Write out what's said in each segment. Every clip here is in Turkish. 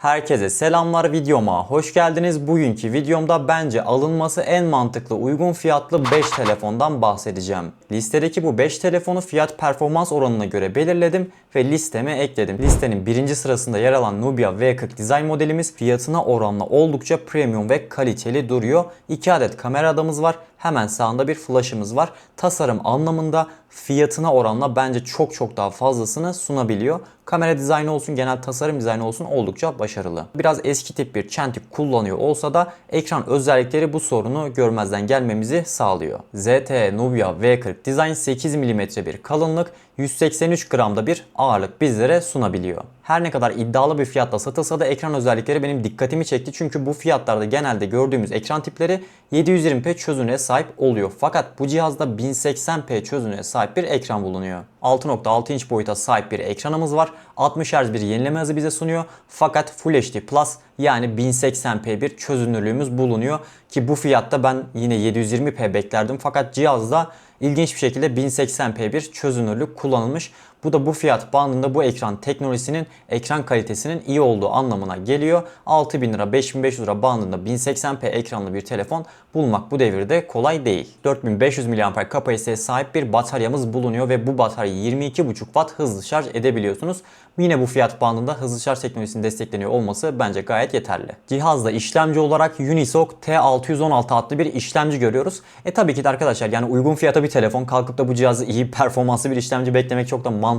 Herkese selamlar videoma hoş geldiniz. Bugünkü videomda bence alınması en mantıklı uygun fiyatlı 5 telefondan bahsedeceğim. Listedeki bu 5 telefonu fiyat performans oranına göre belirledim ve listeme ekledim. Listenin birinci sırasında yer alan Nubia V40 dizayn modelimiz fiyatına oranla oldukça premium ve kaliteli duruyor. 2 adet kamera adamız var. Hemen sağında bir flash'ımız var. Tasarım anlamında fiyatına oranla bence çok çok daha fazlasını sunabiliyor. Kamera dizaynı olsun, genel tasarım dizaynı olsun oldukça başarılı. Biraz eski tip bir çentik kullanıyor olsa da ekran özellikleri bu sorunu görmezden gelmemizi sağlıyor. ZTE Nubia V40 dizayn 8 mm bir kalınlık, 183 gramda bir ağırlık bizlere sunabiliyor. Her ne kadar iddialı bir fiyatla satılsa da ekran özellikleri benim dikkatimi çekti. Çünkü bu fiyatlarda genelde gördüğümüz ekran tipleri 720p çözünürlüğe sahip oluyor. Fakat bu cihazda 1080p çözünürlüğe sahip bir ekran bulunuyor. 6.6 inç boyuta sahip bir ekranımız var. 60 Hz bir yenileme hızı bize sunuyor. Fakat Full HD Plus yani 1080p bir çözünürlüğümüz bulunuyor. Ki bu fiyatta ben yine 720p beklerdim. Fakat cihazda ilginç bir şekilde 1080p bir çözünürlük kullanılmış. Bu da bu fiyat bandında bu ekran teknolojisinin ekran kalitesinin iyi olduğu anlamına geliyor. 6000 lira 5500 lira bandında 1080p ekranlı bir telefon bulmak bu devirde kolay değil. 4500 mAh kapasiteye sahip bir bataryamız bulunuyor ve bu bataryayı 22,5 Watt hızlı şarj edebiliyorsunuz. Yine bu fiyat bandında hızlı şarj teknolojisinin destekleniyor olması bence gayet yeterli. Cihazda işlemci olarak Unisoc T616 adlı bir işlemci görüyoruz. E tabii ki de arkadaşlar yani uygun fiyata bir telefon kalkıp da bu cihazı iyi performanslı bir işlemci beklemek çok da mantıklı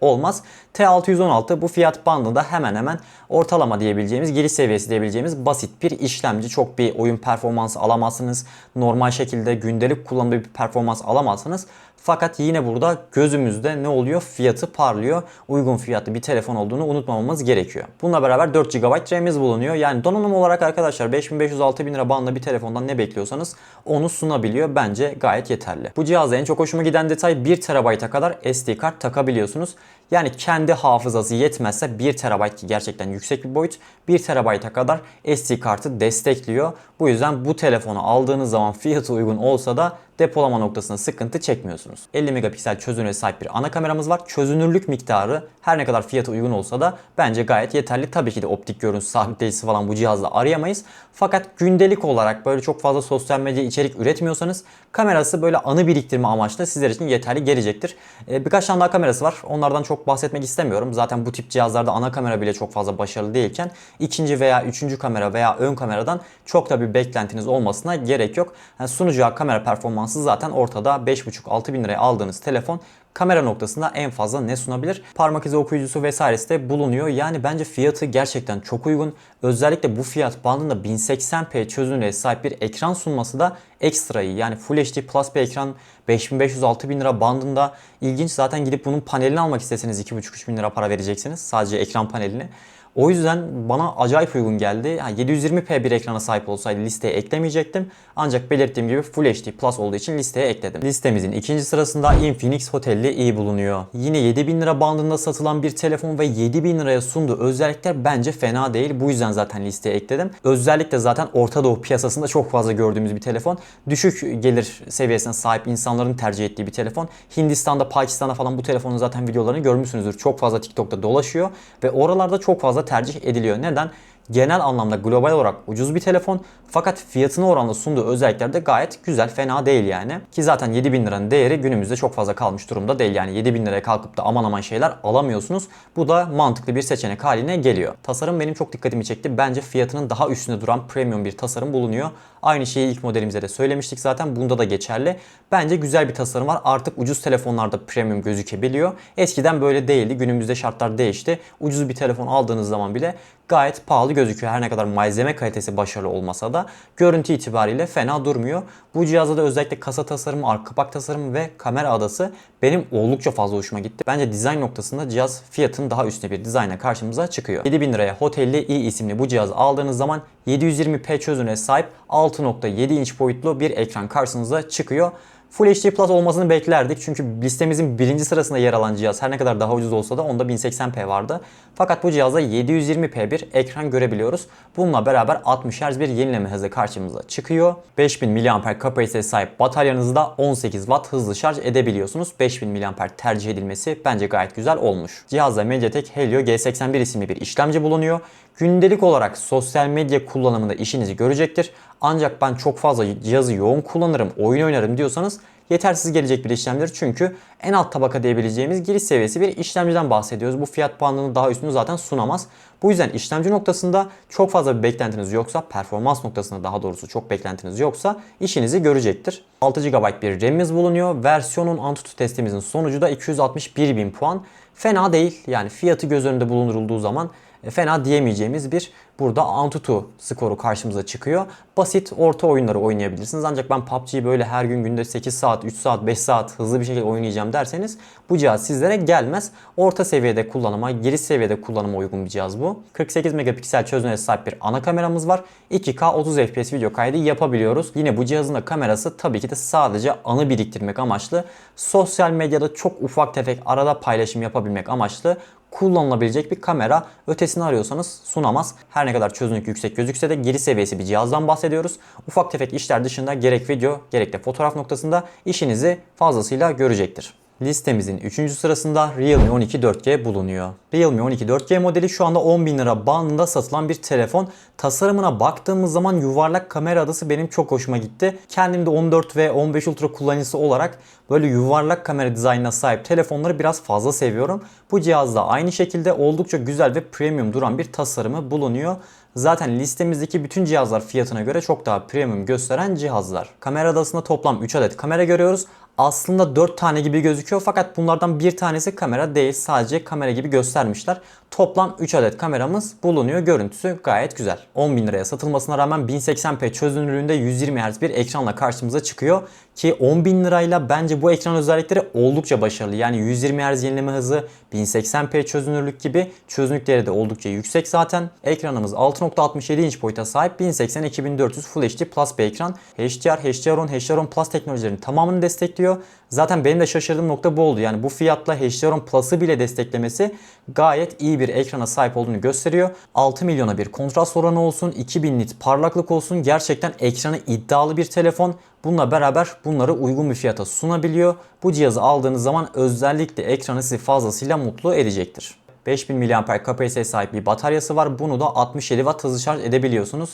olmaz. T616 bu fiyat bandında hemen hemen ortalama diyebileceğimiz, giriş seviyesi diyebileceğimiz basit bir işlemci. Çok bir oyun performansı alamazsınız. Normal şekilde gündelik kullanımda bir performans alamazsınız. Fakat yine burada gözümüzde ne oluyor? Fiyatı parlıyor. Uygun fiyatlı bir telefon olduğunu unutmamamız gerekiyor. Bununla beraber 4 GB RAM'imiz bulunuyor. Yani donanım olarak arkadaşlar 5500-6000 lira bandında bir telefondan ne bekliyorsanız onu sunabiliyor. Bence gayet yeterli. Bu cihazda en çok hoşuma giden detay 1 TB'a kadar SD kart takabiliyorsunuz. Yani kendi hafızası yetmezse 1 TB ki gerçekten yüksek bir boyut 1 TB'a kadar SD kartı destekliyor. Bu yüzden bu telefonu aldığınız zaman fiyatı uygun olsa da depolama noktasında sıkıntı çekmiyorsunuz. 50 megapiksel çözünürlüğe sahip bir ana kameramız var. Çözünürlük miktarı her ne kadar fiyatı uygun olsa da bence gayet yeterli. Tabii ki de optik görüntü sabitleyicisi falan bu cihazla arayamayız. Fakat gündelik olarak böyle çok fazla sosyal medya içerik üretmiyorsanız kamerası böyle anı biriktirme amaçlı sizler için yeterli gelecektir. Ee, birkaç tane daha kamerası var. Onlardan çok bahsetmek istemiyorum. Zaten bu tip cihazlarda ana kamera bile çok fazla başarılı değilken ikinci veya üçüncü kamera veya ön kameradan çok da bir beklentiniz olmasına gerek yok. Yani sunucuya kamera performansı zaten ortada. 5.5-6 bin liraya aldığınız telefon kamera noktasında en fazla ne sunabilir? Parmak izi okuyucusu vesairesi de bulunuyor. Yani bence fiyatı gerçekten çok uygun. Özellikle bu fiyat bandında 1080p çözünürlüğe sahip bir ekran sunması da ekstra iyi. Yani Full HD Plus bir ekran 5500-6000 lira bandında ilginç. Zaten gidip bunun panelini almak isteseniz 2,5-3 bin lira para vereceksiniz. Sadece ekran panelini. O yüzden bana acayip uygun geldi. Yani 720p bir ekrana sahip olsaydı listeye eklemeyecektim. Ancak belirttiğim gibi Full HD Plus olduğu için listeye ekledim. Listemizin ikinci sırasında Infinix Hotelli i bulunuyor. Yine 7000 lira bandında satılan bir telefon ve 7000 liraya sunduğu özellikler bence fena değil. Bu yüzden zaten listeye ekledim. Özellikle zaten Orta Doğu piyasasında çok fazla gördüğümüz bir telefon. Düşük gelir seviyesine sahip insanların tercih ettiği bir telefon. Hindistan'da, Pakistan'da falan bu telefonun zaten videolarını görmüşsünüzdür. Çok fazla TikTok'ta dolaşıyor ve oralarda çok fazla tercih ediliyor. Neden? Genel anlamda global olarak ucuz bir telefon fakat fiyatına oranla sunduğu özellikler de gayet güzel, fena değil yani. Ki zaten 7000 liranın değeri günümüzde çok fazla kalmış durumda değil yani 7000 liraya kalkıp da aman aman şeyler alamıyorsunuz. Bu da mantıklı bir seçenek haline geliyor. Tasarım benim çok dikkatimi çekti. Bence fiyatının daha üstünde duran premium bir tasarım bulunuyor. Aynı şeyi ilk modelimizde de söylemiştik zaten. Bunda da geçerli. Bence güzel bir tasarım var. Artık ucuz telefonlarda premium gözükebiliyor. Eskiden böyle değildi. Günümüzde şartlar değişti. Ucuz bir telefon aldığınız zaman bile gayet pahalı gözüküyor. Her ne kadar malzeme kalitesi başarılı olmasa da görüntü itibariyle fena durmuyor. Bu cihazda da özellikle kasa tasarımı, arka kapak tasarımı ve kamera adası benim oldukça fazla hoşuma gitti. Bence dizayn noktasında cihaz fiyatın daha üstüne bir dizayna karşımıza çıkıyor. 7000 liraya Hotelli i isimli bu cihazı aldığınız zaman 720p çözünürlüğe sahip 6.7 inç boyutlu bir ekran karşınıza çıkıyor. Full HD Plus olmasını beklerdik çünkü listemizin birinci sırasında yer alan cihaz her ne kadar daha ucuz olsa da onda 1080p vardı. Fakat bu cihazda 720p bir ekran görebiliyoruz. Bununla beraber 60 Hz bir yenileme hızı karşımıza çıkıyor. 5000 mAh kapasiteye sahip bataryanızda 18 Watt hızlı şarj edebiliyorsunuz. 5000 mAh tercih edilmesi bence gayet güzel olmuş. Cihazda MediaTek Helio G81 isimli bir işlemci bulunuyor. Gündelik olarak sosyal medya kullanımında işinizi görecektir. Ancak ben çok fazla cihazı yoğun kullanırım, oyun oynarım diyorsanız yetersiz gelecek bir işlemdir. Çünkü en alt tabaka diyebileceğimiz giriş seviyesi bir işlemciden bahsediyoruz. Bu fiyat bandının daha üstünü zaten sunamaz. Bu yüzden işlemci noktasında çok fazla bir beklentiniz yoksa, performans noktasında daha doğrusu çok beklentiniz yoksa işinizi görecektir. 6 GB bir RAM'imiz bulunuyor. Versiyonun Antutu testimizin sonucu da 261 bin puan. Fena değil. Yani fiyatı göz önünde bulundurulduğu zaman fena diyemeyeceğimiz bir burada Antutu skoru karşımıza çıkıyor. Basit orta oyunları oynayabilirsiniz. Ancak ben PUBG'yi böyle her gün günde 8 saat, 3 saat, 5 saat hızlı bir şekilde oynayacağım derseniz bu cihaz sizlere gelmez. Orta seviyede kullanıma, giriş seviyede kullanıma uygun bir cihaz bu. 48 megapiksel çözünürlüğe sahip bir ana kameramız var. 2K 30 FPS video kaydı yapabiliyoruz. Yine bu cihazın da kamerası tabii ki de sadece anı biriktirmek amaçlı. Sosyal medyada çok ufak tefek arada paylaşım yapabilmek amaçlı kullanılabilecek bir kamera. Ötesini arıyorsanız sunamaz. Her ne kadar çözünürlük yüksek gözükse de geri seviyesi bir cihazdan bahsediyoruz. Ufak tefek işler dışında gerek video gerek de fotoğraf noktasında işinizi fazlasıyla görecektir. Listemizin 3. sırasında Realme 12 4G bulunuyor. Realme 12 4G modeli şu anda 10 bin lira bandında satılan bir telefon. Tasarımına baktığımız zaman yuvarlak kamera adası benim çok hoşuma gitti. Kendim de 14 ve 15 Ultra kullanıcısı olarak böyle yuvarlak kamera dizaynına sahip telefonları biraz fazla seviyorum. Bu cihazda aynı şekilde oldukça güzel ve premium duran bir tasarımı bulunuyor. Zaten listemizdeki bütün cihazlar fiyatına göre çok daha premium gösteren cihazlar. Kamera adasında toplam 3 adet kamera görüyoruz aslında 4 tane gibi gözüküyor fakat bunlardan bir tanesi kamera değil sadece kamera gibi göstermişler. Toplam 3 adet kameramız bulunuyor. Görüntüsü gayet güzel. 10 bin liraya satılmasına rağmen 1080p çözünürlüğünde 120 Hz bir ekranla karşımıza çıkıyor. Ki 10 bin lirayla bence bu ekran özellikleri oldukça başarılı. Yani 120 Hz yenileme hızı, 1080p çözünürlük gibi çözünürlükleri de oldukça yüksek zaten. Ekranımız 6.67 inç boyuta sahip 1080-2400 Full HD Plus bir ekran. HDR, HDR10, HDR10 Plus teknolojilerinin tamamını destekliyor. Zaten benim de şaşırdığım nokta bu oldu. Yani bu fiyatla HDR10 Plus'ı bile desteklemesi gayet iyi bir ekrana sahip olduğunu gösteriyor. 6 milyona bir kontrast oranı olsun, 2000 nit parlaklık olsun. Gerçekten ekranı iddialı bir telefon. Bununla beraber bunları uygun bir fiyata sunabiliyor. Bu cihazı aldığınız zaman özellikle ekranı sizi fazlasıyla mutlu edecektir. 5000 mAh kapasiteye sahip bir bataryası var. Bunu da 67 Watt hızlı şarj edebiliyorsunuz.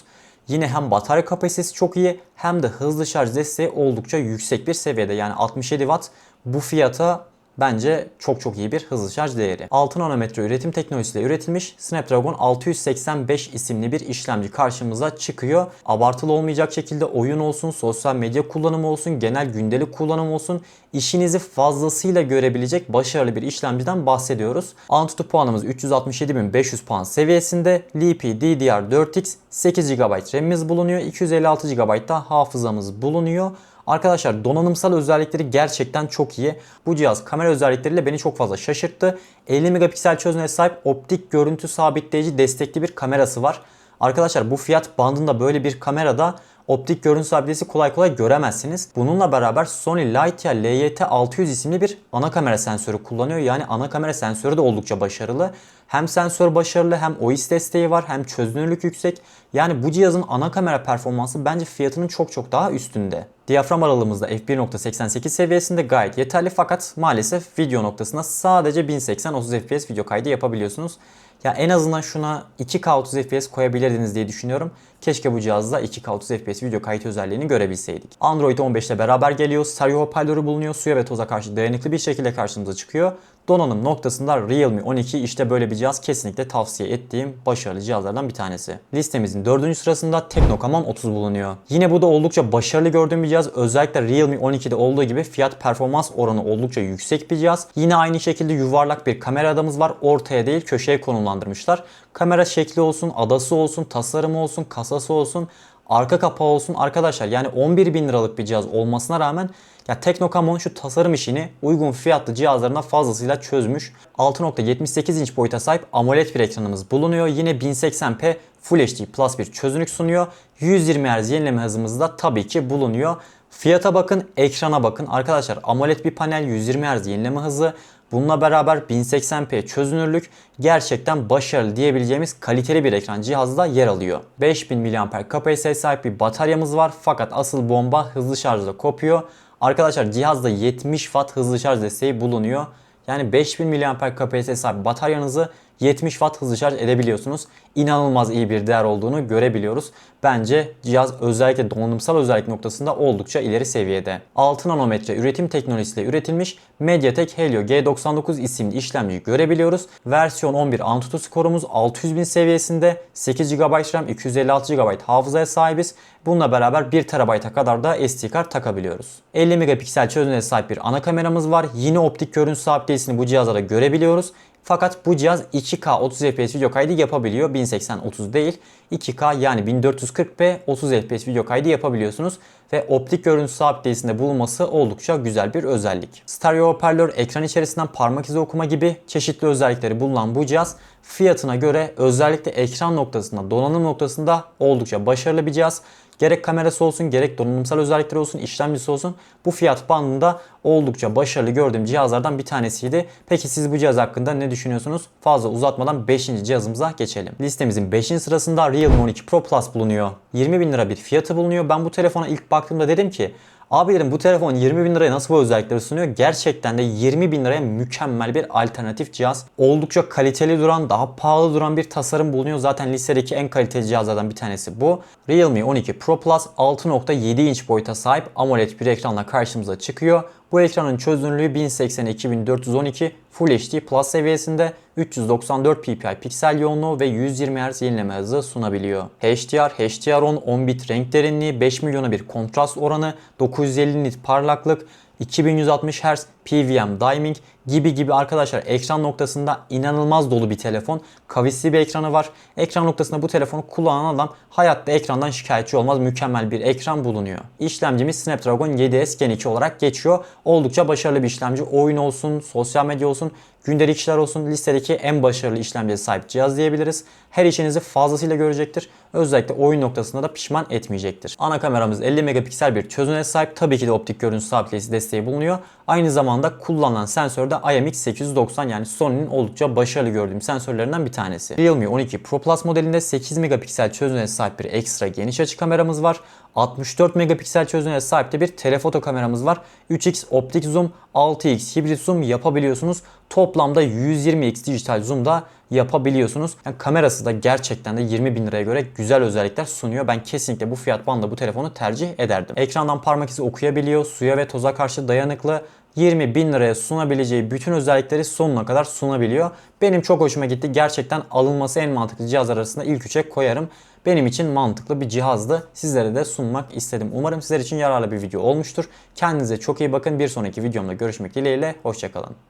Yine hem batarya kapasitesi çok iyi hem de hızlı şarj desteği oldukça yüksek bir seviyede. Yani 67 Watt bu fiyata bence çok çok iyi bir hızlı şarj değeri. 6 nanometre üretim teknolojisiyle üretilmiş Snapdragon 685 isimli bir işlemci karşımıza çıkıyor. Abartılı olmayacak şekilde oyun olsun, sosyal medya kullanımı olsun, genel gündelik kullanım olsun işinizi fazlasıyla görebilecek başarılı bir işlemciden bahsediyoruz. Antutu puanımız 367.500 puan seviyesinde. LP DDR4X 8 GB RAM'imiz bulunuyor. 256 GB da hafızamız bulunuyor. Arkadaşlar donanımsal özellikleri gerçekten çok iyi. Bu cihaz kamera özellikleriyle beni çok fazla şaşırttı. 50 megapiksel çözünürlüğe sahip optik görüntü sabitleyici destekli bir kamerası var. Arkadaşlar bu fiyat bandında böyle bir kamerada optik görüntü sabitleyicisi kolay kolay göremezsiniz. Bununla beraber Sony Lightyear LYT600 isimli bir ana kamera sensörü kullanıyor. Yani ana kamera sensörü de oldukça başarılı. Hem sensör başarılı hem OIS desteği var hem çözünürlük yüksek. Yani bu cihazın ana kamera performansı bence fiyatının çok çok daha üstünde. Diyafram aralığımızda f1.88 seviyesinde gayet yeterli fakat maalesef video noktasında sadece 1080 30 fps video kaydı yapabiliyorsunuz. Ya en azından şuna 2K 30 FPS koyabilirdiniz diye düşünüyorum. Keşke bu cihazda 2K 30 FPS video kayıt özelliğini görebilseydik. Android 15 ile beraber geliyor. Stereo hoparlörü bulunuyor. Suya ve toza karşı dayanıklı bir şekilde karşımıza çıkıyor. Donanım noktasında Realme 12 işte böyle bir cihaz kesinlikle tavsiye ettiğim başarılı cihazlardan bir tanesi. Listemizin 4. sırasında Technocommand 30 bulunuyor. Yine bu da oldukça başarılı gördüğüm bir cihaz. Özellikle Realme 12'de olduğu gibi fiyat performans oranı oldukça yüksek bir cihaz. Yine aynı şekilde yuvarlak bir kamera adamız var. Ortaya değil köşeye konumlandırmışlar. Kamera şekli olsun, adası olsun, tasarımı olsun, kasası olsun arka kapağı olsun arkadaşlar yani 11 bin liralık bir cihaz olmasına rağmen ya Teknokamon şu tasarım işini uygun fiyatlı cihazlarına fazlasıyla çözmüş. 6.78 inç boyuta sahip AMOLED bir ekranımız bulunuyor. Yine 1080p Full HD Plus bir çözünürlük sunuyor. 120 Hz yenileme hızımız da tabii ki bulunuyor. Fiyata bakın, ekrana bakın. Arkadaşlar AMOLED bir panel 120 Hz yenileme hızı. Bununla beraber 1080p çözünürlük gerçekten başarılı diyebileceğimiz kaliteli bir ekran cihazda yer alıyor. 5000 mAh kapasiteye sahip bir bataryamız var fakat asıl bomba hızlı şarjda kopuyor. Arkadaşlar cihazda 70 Watt hızlı şarj desteği bulunuyor. Yani 5000 mAh kapasiteye sahip bataryanızı 70 Watt hızlı şarj edebiliyorsunuz. İnanılmaz iyi bir değer olduğunu görebiliyoruz. Bence cihaz özellikle donanımsal özellik noktasında oldukça ileri seviyede. 6 nanometre üretim teknolojisiyle üretilmiş MediaTek Helio G99 isimli işlemciyi görebiliyoruz. Versiyon 11 Antutu skorumuz 600.000 seviyesinde 8 GB RAM 256 GB hafızaya sahibiz. Bununla beraber 1 TB'a kadar da SD kart takabiliyoruz. 50 megapiksel çözünürlüğe sahip bir ana kameramız var. Yine optik görüntü sabitiyesini bu cihazda görebiliyoruz. Fakat bu cihaz 2K 30 FPS video kaydı yapabiliyor. 1080-30 değil. 2K yani 1440p 30 FPS video kaydı yapabiliyorsunuz. Ve optik görüntü sabitleyesinde bulunması oldukça güzel bir özellik. Stereo hoparlör, ekran içerisinden parmak izi okuma gibi çeşitli özellikleri bulunan bu cihaz fiyatına göre özellikle ekran noktasında, donanım noktasında oldukça başarılı bir cihaz. Gerek kamerası olsun, gerek donanımsal özellikleri olsun, işlemcisi olsun bu fiyat bandında oldukça başarılı gördüğüm cihazlardan bir tanesiydi. Peki siz bu cihaz hakkında ne düşünüyorsunuz? Fazla uzatmadan 5. cihazımıza geçelim. Listemizin 5. sırasında Realme 12 Pro Plus bulunuyor. 20 bin lira bir fiyatı bulunuyor. Ben bu telefona ilk baktığımda dedim ki Abi dedim bu telefon 20 bin liraya nasıl bu özellikleri sunuyor? Gerçekten de 20 bin liraya mükemmel bir alternatif cihaz. Oldukça kaliteli duran, daha pahalı duran bir tasarım bulunuyor. Zaten listedeki en kaliteli cihazlardan bir tanesi bu. Realme 12 Pro Plus 6.7 inç boyuta sahip AMOLED bir ekranla karşımıza çıkıyor. Bu ekranın çözünürlüğü 1080-2412 Full HD Plus seviyesinde 394 ppi piksel yoğunluğu ve 120 Hz yenileme hızı sunabiliyor. HDR, HDR10 10 bit renk derinliği, 5 milyona bir kontrast oranı, 950 nit parlaklık, 2160 Hz PVM diming gibi gibi arkadaşlar ekran noktasında inanılmaz dolu bir telefon. Kavisli bir ekranı var. Ekran noktasında bu telefonu kullanan adam hayatta ekrandan şikayetçi olmaz. Mükemmel bir ekran bulunuyor. İşlemcimiz Snapdragon 7S Gen 2 olarak geçiyor. Oldukça başarılı bir işlemci. Oyun olsun, sosyal medya olsun, gündelik işler olsun listedeki en başarılı işlemciye sahip cihaz diyebiliriz. Her işinizi fazlasıyla görecektir. Özellikle oyun noktasında da pişman etmeyecektir. Ana kameramız 50 megapiksel bir çözünürlüğe sahip. Tabii ki de optik görüntü sabitleyicisi desteği bulunuyor. Aynı zamanda kullanılan sensör de IMX890 yani Sony'nin oldukça başarılı gördüğüm sensörlerinden bir tanesi. Realme 12 Pro Plus modelinde 8 megapiksel çözünürlüğe sahip bir ekstra geniş açı kameramız var. 64 megapiksel çözünürlüğe sahip de bir telefoto kameramız var. 3x optik zoom, 6x hibrit zoom yapabiliyorsunuz. Toplamda 120x dijital zoom da yapabiliyorsunuz. Yani kamerası da gerçekten de 20 bin liraya göre güzel özellikler sunuyor. Ben kesinlikle bu fiyat bandında bu telefonu tercih ederdim. Ekrandan parmak izi okuyabiliyor, suya ve toza karşı dayanıklı. 20 bin liraya sunabileceği bütün özellikleri sonuna kadar sunabiliyor. Benim çok hoşuma gitti. Gerçekten alınması en mantıklı cihaz arasında ilk üçe koyarım. Benim için mantıklı bir cihazdı. Sizlere de sunmak istedim. Umarım sizler için yararlı bir video olmuştur. Kendinize çok iyi bakın. Bir sonraki videomda görüşmek dileğiyle. Hoşçakalın.